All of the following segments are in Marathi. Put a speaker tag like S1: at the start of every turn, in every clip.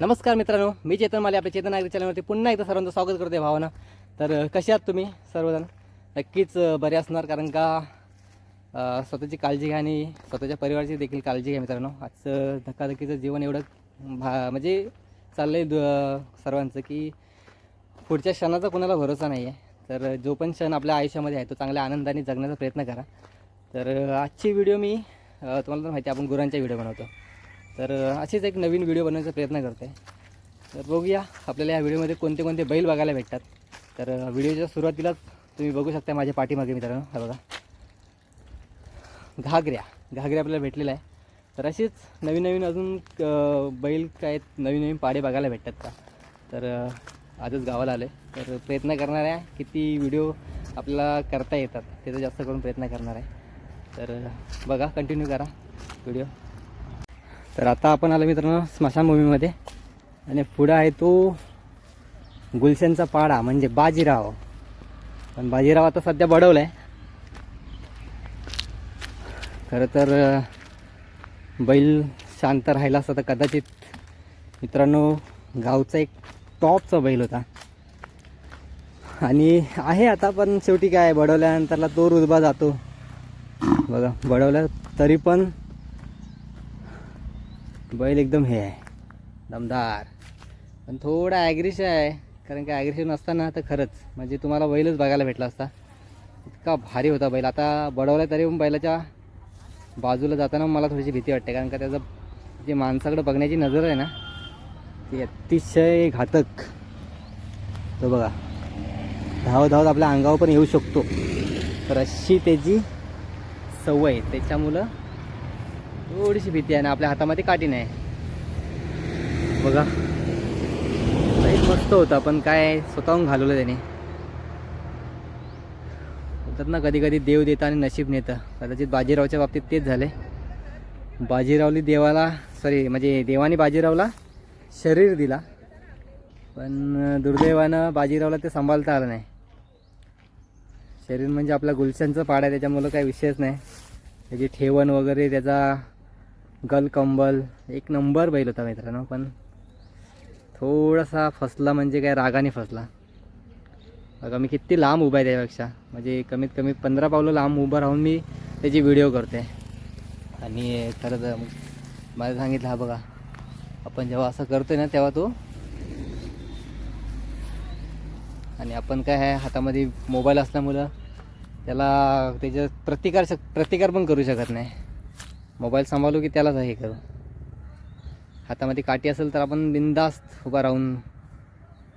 S1: नमस्कार मित्रांनो मी चेतन माले आपल्या चेतन नागरी चॅनलवरती पुन्हा एकदा सर्वांचं स्वागत करते भावना. तर कसे आहात तुम्ही सर्वजण? नक्कीच बरे असणार कारण का स्वतःची काळजी घ्या आणि स्वतःच्या परिवाराची देखील काळजी घ्या मित्रांनो. आजचं धक्काधक्कीचं जीवन एवढं भा म्हणजे चाललं आहे सर्वांचं की पुढच्या क्षणाचा कोणाला भरोसा नाही आहे तर जो पण क्षण आपल्या आयुष्यामध्ये आहे तो चांगल्या आनंदाने जगण्याचा प्रयत्न करा. तर आजची व्हिडिओ मी तुम्हाला तर माहिती आहे आपण गुरांच्या व्हिडिओ बनवतो. तर असेच एक नवीन व्हिडिओ बनवण्याचा प्रयत्न करते. तर बघूया आपल्याला या व्हिडिओमध्ये कोणते कोणते बैल बघायला भेटतात. तर व्हिडिओच्या सुरुवातीलाच तुम्ही बघू शकता माझ्या पाठीमागे मित्रांनो. हा बघा. घागऱ्या. घागऱ्या आपल्याला भेटलेला आहे. तर असेच नवीन नवीन अजून बैल काय आहेत, नवीन नवीन पाडे बघायला भेटतात का? तर आजच गावाला आले आहे तर प्रयत्न करणार आहे किती व्हिडिओ आपल्याला करता येतात त्याचा जास्त करून प्रयत्न करणार आहे. तर बघा कंटिन्यू करा व्हिडिओ तर आता आपण आलो मित्रांनो स्मशानभूमीमध्ये आणि पुढं आहे तो गुलशनचा पाडा म्हणजे बाजीराव. पण बाजीराव आता सध्या बडवला आहे खरं तर बैल शांत राहिला असता तर कदाचित मित्रांनो गावचा एक टॉपचा बैल होता. आणि आहे आता पण शेवटी काय बडवल्यानंतरला तो रुजबा जातो. बघा बडवल्या तरी पण बैल एकदम हे आहे. दमदार. पण थोडा ॲग्रेसिव्ह आहे. कारण की ॲग्रेसिव्ह नसताना तर खरंच म्हणजे तुम्हाला बैलच बघायला भेटला असता. इतका भारी होता बैल. आता बडवला तरी बैलाच्या बाजूला जाताना मला थोडीशी भीती वाटते. कारण का त्याचं जे माणसाकडे बघण्याची नजर आहे ना ती अतिशय घातक. तो बघा. धाव धावत आपल्या अंगावर पण येऊ शकतो. तर अशी त्याची सवय आहे. त्याच्यामुळं थोडीशी भीती आहे ना आपल्या हातामध्ये काठी नाही. बघा. एक मस्त होता पण काय स्वतःहून घालवलं त्याने. होतात ना कधी कधी देव देतं आणि नशीब नेतं. कदाचित बाजीरावच्या बाबतीत तेच झाले बाजीरावली देवाला सॉरी म्हणजे देवाने बाजीरावला शरीर दिला. पण दुर्दैवानं बाजीरावला ते सांभाळता आलं नाही. शरीर म्हणजे आपला गुलशनचं पाड आहे त्याच्यामुळं काही विषयच नाही. त्याची ठेवण वगैरे त्याचा गल कंबल एक नंबर बैल होता मित्रांनो पण थोडासा फसला म्हणजे काय रागाने फसला. बघा मी किती लांब उभा आहे त्यापेक्षा. म्हणजे कमीत कमी पंधरा पावलं लांब उभं राहून मी त्याची व्हिडिओ करते आणि खरं तर मला सांगितलं हा बघा आपण जेव्हा असं करतोय ना तेव्हा तो आणि आपण काय आहे हातामध्ये मोबाईल असल्यामुळं त्याला त्याच्या प्रतिकार शक प्रतिकार पण करू शकत नाही. मोबाईल सांभाळू की त्यालाच हे करू हातामध्ये काठी असेल तर आपण बिंदास्त उभा राहून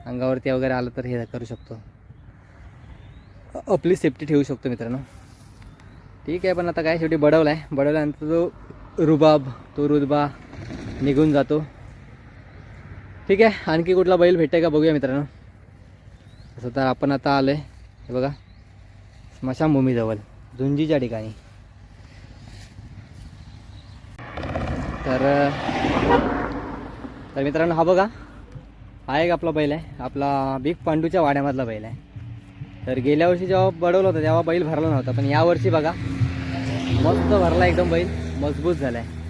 S1: अंगावरती वगैरे आलं तर हे करू शकतो. आपली सेफ्टी ठेवू शकतो मित्रांनो. ठीक आहे पण आता काय शेवटी बडवला आहे बडवल्यानंतर तो रुबाब तो रुदबा निघून जातो. ठीक आहे आणखी कुठला बैल भेटते का बघूया मित्रांनो. तसं तर आपण आता आलो आहे हे बघा. स्मशानभूमीजवळ झुंजीच्या ठिकाणी. तर तर मित्रांनो हा बघा. हा एक आपला बैल आहे. आपला बिग पांडूच्या वाड्यामधला बैल आहे. तर गेल्या वर्षी जेव्हा बडवलं होतं तेव्हा बैल भरला नव्हता. पण यावर्षी बघा मस्त भरला एकदम बैल. मजबूत झाला आहे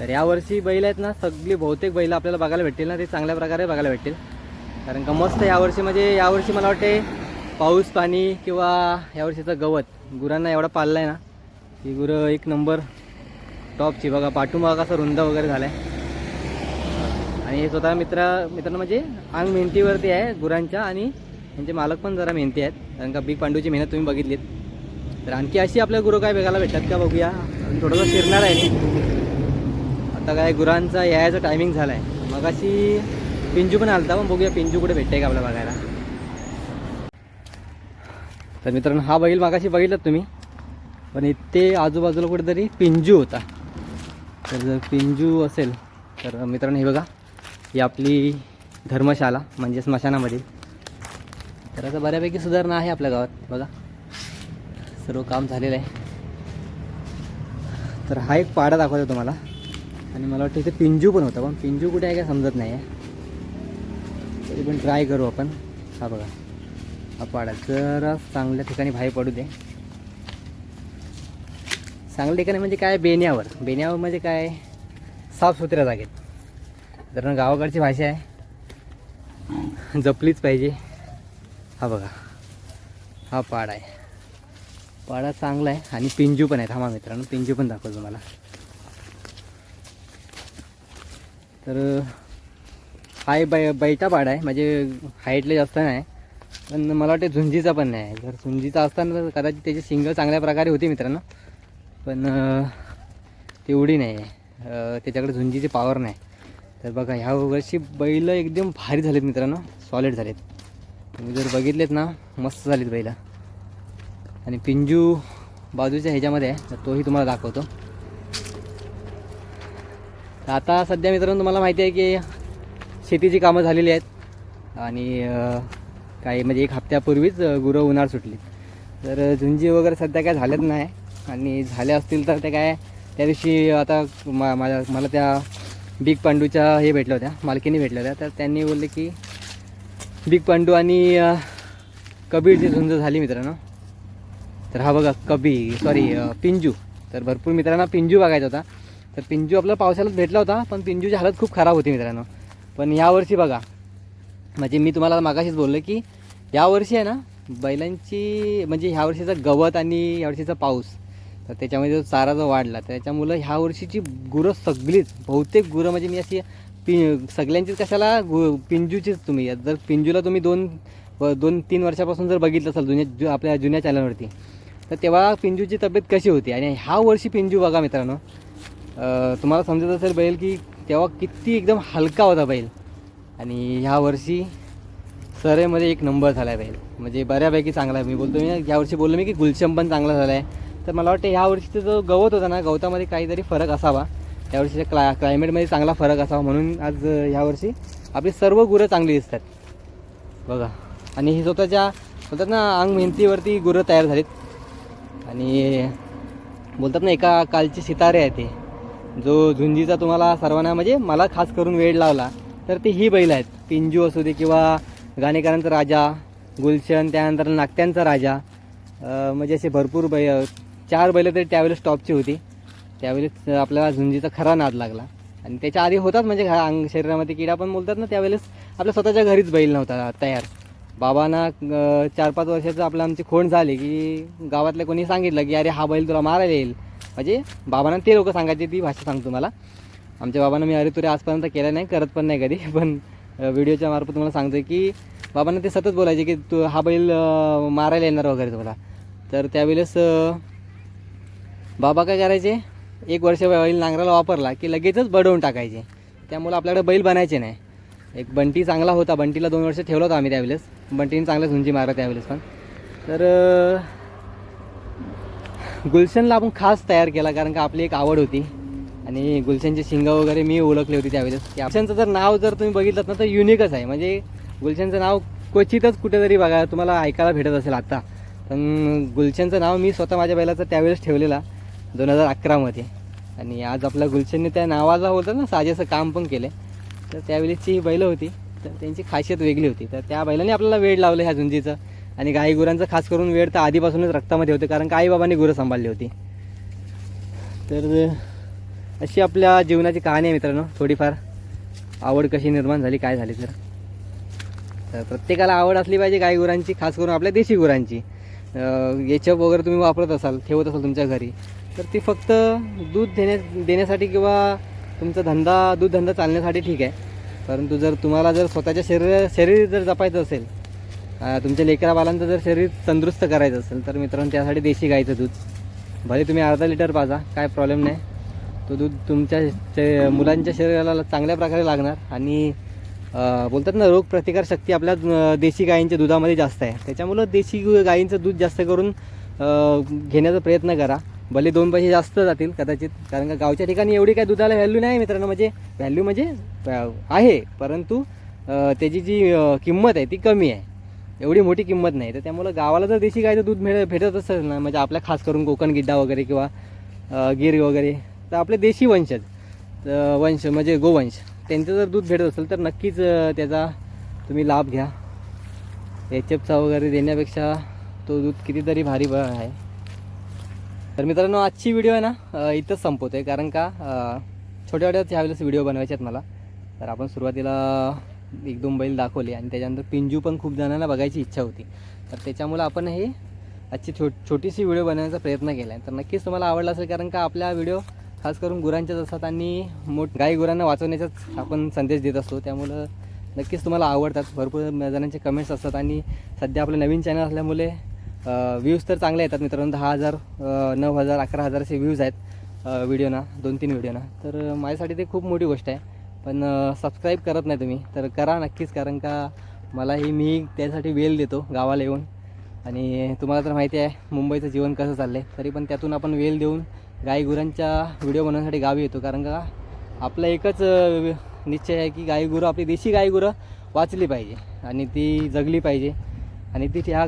S1: तर यावर्षी बैल आहेत ना सगळी बहुतेक बैल आपल्याला बघायला भेटतील ना. ते चांगल्या प्रकारे बघायला भेटतील. कारण का मस्त यावर्षी म्हणजे यावर्षी मला वाटते पाऊस पाणी किंवा यावर्षीचं गवत गुरांना एवढा पाळला आहे ना की गुरं एक नंबर टॉपची बघा पाठुंबा बघा कसं रुंद वगैरे झाला आहे आणि हे स्वतः मित्र मित्रांनो म्हणजे अंग मेहनतीवरती आहे गुरांच्या आणि त्यांचे मालक पण जरा मेहनती आहेत. कारण का बिग पांडूची मेहनत तुम्ही बघितलीत. तर आणखी अशी आपल्या गुरु काय बघायला भेटतात का बघूया. थोडंसं शिरणार आहे मी. आता काय गुरांचा यायचा टायमिंग झाला आहे मग अशी पिंजू पण आलता पण बघूया पिंजू कुठे भेटते का आपल्याला बघायला. तर मित्रांनो हा बैल मागाशी बघितलात तुम्ही. पण इथे आजूबाजूला कुठेतरी पिंजू होता. तर जर पिंजू असेल तर मित्रांनो हे बघा. ही आपली धर्मशाला म्हणजे स्मशानामध्ये. तर आता बऱ्यापैकी सुधारणा आहे आपल्या गावात बघा. सर्व काम झालेलं आहे. तर हा एक पाडा दाखवतो तुम्हाला. आणि मला वाटतं इथे पिंजू पण होता पण पिंजू कुठे आहे काय समजत नाही आहे. तरी पण ट्राय करू आपण. हा बघा. हा पाडा जरा चांगल्या ठिकाणी बाहेर पडू दे. चांगल्या ठिकाणी म्हणजे काय बेण्यावर. बेण्यावर म्हणजे काय साफसुथऱ्या जागेत. कारण गावाकडची भाषा आहे. जपलीच पाहिजे. हा बघा. हा पाड आहे. पाडा चांगला आहे आणि पिंजू पण आहे. थांबा मित्रांनो पिंजू पण दाखवतो तुम्हाला. तर हा बै बैठा पाडा आहे. म्हणजे हाईटला जास्त नाही. पण मला वाटते झुंजीचा पण नाही. जर झुंजीचा असताना तर कदाचित त्याची सिंगल चांगल्या प्रकारे होती मित्रांनो. पण तेवढी नाही. आहे त्याच्याकडे झुंजीची पावर नाही. तर बघा ह्या वर्षी बैल एकदम भारी झालेत मित्रांनो. सॉलिड झालेत. तुम्ही जर बघितलेत ना मस्त झालेत बैल. आणि पिंजू बाजूच्या ह्याच्यामध्ये आहे तर तोही तुम्हाला दाखवतो. तर आता सध्या मित्रांनो तुम्हाला माहिती आहे की शेतीची कामं झालेली आहेत. आणि काही म्हणजे एक हप्त्यापूर्वीच गुरं उन्हाळ सुटली तर झुंजी वगैरे सध्या काय झालंच नाही. आणि झाल्या असतील तर ते काय त्या दिवशी आता मा माझ्या मला त्या बिग पांडूच्या हे भेटल्या होत्या मालकीने भेटल्या होत्या. तर त्यांनी बोलले की बिग पांडू आणि कबीरची झुंज झाली मित्रांनो. तर हा बघा कबी सॉरी पिंजू. तर भरपूर मित्रांना पिंजू बघायचा होता. तर पिंजू आपला पावसाळ्यात भेटला होता पण पिंजूची हालत खूप खराब होती मित्रांनो. पण यावर्षी बघा म्हणजे मी तुम्हाला मागाशीच बोललो की यावर्षी आहे ना बैलांची म्हणजे ह्या वर्षीचा गवत आणि यावर्षीचा पाऊस तर त्याच्यामध्ये जो चारा जो वाढला त्याच्यामुळं ह्या वर्षीची गुरं सगळीच बहुतेक गुरं म्हणजे मी अशी पि सगळ्यांचीच कशाला गु पिंजूचीच तुम्ही. जर पिंजूला तुम्ही दोन व दोन तीन वर्षापासून जर बघितलं असाल जुन्या जु आपल्या जुन्या चॅनलवरती तर तेव्हा पिंजूची तब्येत कशी होती? आणि ह्या वर्षी पिंजू बघा मित्रांनो तुम्हाला समजत असेल बैल की तेव्हा किती एकदम हलका होता बैल. आणि ह्या वर्षी सरेमध्ये एक नंबर झाला आहे बैल. म्हणजे बऱ्यापैकी चांगला आहे. मी बोलतो मी यावर्षी बोललो मी की गुलशम पण चांगला झाला आहे तर मला वाटतं ह्या जो गवत होता ना गवतामध्ये काहीतरी फरक असावा. यावर्षीच्या क्ला क्लायमेटमध्ये चांगला फरक असावा म्हणून आज ह्यावर्षी आपली सर्व गुरं चांगली दिसतात. बघा. आणि हे स्वतःच्या बोलतात ना अंग मेहनतीवरती गुरं तयार झालीत. आणि बोलतात ना एका कालचे सितारे आहे ते. जो झुंजीचा तुम्हाला सर्वांना म्हणजे मला खास करून वेळ लावला तर ती ही बैल आहेत. पिंजू असू दे किंवा गाणेकरांचा राजा गुलशन त्यानंतर नागत्यांचा राजा म्हणजे असे भरपूर बै चार बैलं तरी त्यावेळेस टॉपची होती. त्यावेळेस आपल्याला झुंजीचा खरा नाद लागला. आणि त्याच्या आधी होताच म्हणजे घा अंग शरीरामध्ये किडा पण बोलतात ना त्यावेळेस आपल्या स्वतःच्या घरीच बैल नव्हता तयार. बाबांना चार पाच वर्षाचं आपलं आमची खोड झाली की गावातल्या कोणी सांगितलं की अरे हा बैल तुला मारायला येईल. म्हणजे बाबांना ते लोक सांगायचे ती भाषा सांगतो मला आमच्या बाबांना मी अरे तुरे आजपर्यंत केलं नाही करत पण नाही कधी. पण व्हिडिओच्या मार्फत तुम्हाला सांगतो की बाबांना ते सतत बोलायचे की तू हा बैल मारायला येणार वगैरे तुला तर त्यावेळेस बाबा काय करायचे? एक वर्ष बैल नांगराला वापरला की लगेचच बडवून टाकायचे. त्यामुळं आपल्याकडे बैल बनायचे नाही. एक बंटी चांगला होता. बंटीला दोन वर्ष ठेवला होता आम्ही त्यावेळेस. बंटीने चांगल्या झुंजी मारा त्यावेळेस पण. तर गुलशनला आपण खास तयार केला कारण का आपली एक आवड होती. आणि गुलशनची शिंगं वगैरे मी ओळखली होती त्यावेळेस. गुलशनचं जर नाव जर तुम्ही बघितलं ना तर युनिकच आहे. म्हणजे गुलशनचं नाव क्वचितच कुठेतरी बघा तुम्हाला ऐकायला भेटत असेल आत्ता पण गुलशनचं नाव मी स्वतः माझ्या बैलाचं त्यावेळेस ठेवलेला. दोन हजार अकरामध्ये आणि आज आपल्या गुलशनने त्या नावाचा होतं ना साजेसं काम पण केलं तर त्यावेळेसची ही बैलं होती. तर त्यांची खासियत वेगळी होती. तर त्या बैलाने आपल्याला वेळ लावलं ह्या झुंजीचं. आणि गाई गुरांचं खास करून वेळ तर आधीपासूनच रक्तामध्ये होते कारण काही बाबांनी गुरं सांभाळली होती. तर अशी आपल्या जीवनाची कहाणी आहे मित्रांनो थोडीफार. आवड कशी निर्माण झाली काय झाली तर. तर प्रत्येकाला आवड असली पाहिजे गाई गुरांची खास करून आपल्या देशी गुरांची. एचप वगैरे तुम्ही वापरत असाल ठेवत असाल तुमच्या घरी. तर ती फक्त दूध देण्या देण्यासाठी किंवा तुमचा धंदा दूध धंदा चालण्यासाठी ठीक आहे. परंतु जर तुम्हाला जर स्वतःच्या शरीर शरीर जर जपायचं असेल तुमच्या लेकरा बालांचं जर शरीर तंदुरुस्त करायचं असेल तर मित्रांनो त्यासाठी देशी गाईचं दूध. भले तुम्ही अर्धा लिटर पाजा काय प्रॉब्लेम नाही. तो दूध तुमच्या मुलांच्या शरीराला चांगल्या प्रकारे लागणार आणि बोलतात ना रोग प्रतिकार शक्ती आपल्या देशी गायींच्या दुधामध्ये जास्त आहे. त्याच्यामुळं देशी गायींचं दूध जास्त करून घेण्याचा प्रयत्न करा. भले दोन पैसे जास्त जातील कदाचित कारण का गावच्या ठिकाणी एवढी काय दुधाला व्हॅल्यू नाही मित्रांनो म्हणजे व्हॅल्यू म्हणजे आहे परंतु त्याची जी किंमत आहे ती कमी आहे. एवढी मोठी किंमत नाही. तर त्यामुळं गावाला जर देशी गायचं दूध मिळ भेटत असेल ना म्हणजे आपल्या खास करून कोकण गिड्डा वगैरे किंवा गिर वगैरे तर आपले देशी वंशज तर वंश म्हणजे गोवंश. त्यांचं जर दूध भेटत असेल तर नक्कीच त्याचा तुम्ही लाभ घ्या. एच एफचा वगैरे देण्यापेक्षा तो दूध कितीतरी भारी आहे. तर मित्रांनो आजची व्हिडिओ आहे ना इथंच संपवतो आहे कारण का छोट्या छोट्या छोट्याच ह्यावेळेस व्हिडिओ बनवायचे आहेत मला. तर आपण सुरुवातीला एक दोन बैल दाखवले आणि त्याच्यानंतर पिंजू पण खूप जणांना बघायची इच्छा होती. तर त्याच्यामुळं आपण हे आजची छो छोटीशी व्हिडिओ बनवण्याचा प्रयत्न केला आहे. तर नक्कीच तुम्हाला आवडला असेल कारण का आपल्या व्हिडिओ खास करून गुरांच्याच असतात आणि मोठ गाई गुरांना वाचवण्याचाच आपण संदेश देत असतो. त्यामुळं नक्कीच तुम्हाला आवडतात. भरपूर जणांचे कमेंट्स असतात आणि सध्या आपलं नवीन चॅनल असल्यामुळे व्ह्यूज तर चांगले येतात मित्रांनो. दहा हजार नऊ हजार अकरा हजार असे व्ह्यूज आहेत व्हिडिओना दोन तीन व्हिडिओना तर माझ्यासाठी ते खूप मोठी गोष्ट आहे. पण सबस्क्राईब करत नाही तुम्ही तर करा नक्कीच कारण का मलाही मी त्यासाठी वेळ देतो गावाला येऊन. आणि तुम्हाला तर माहिती आहे मुंबईचं जीवन कसं चाललं आहे तरी पण त्यातून आपण वेळ देऊन गाई गुरांच्या व्हिडिओ बनवण्यासाठी गावी येतो. कारण का आपला एकच निश्चय आहे की गाईगुरं आपली देशी गाईगुरं वाचली पाहिजे. आणि ती जगली पाहिजे. आणि ती ह्या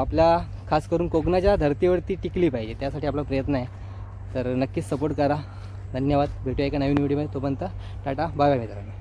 S1: आपल्या खास करून कोकणाच्या धर्तीवरती टिकली पाहिजे. त्यासाठी आपला प्रयत्न आहे. तर नक्कीच सपोर्ट करा. धन्यवाद. भेटूया एका नवीन व्हिडिओमध्ये तोपर्यंत टाटा. बाय बाय मित्रांनो.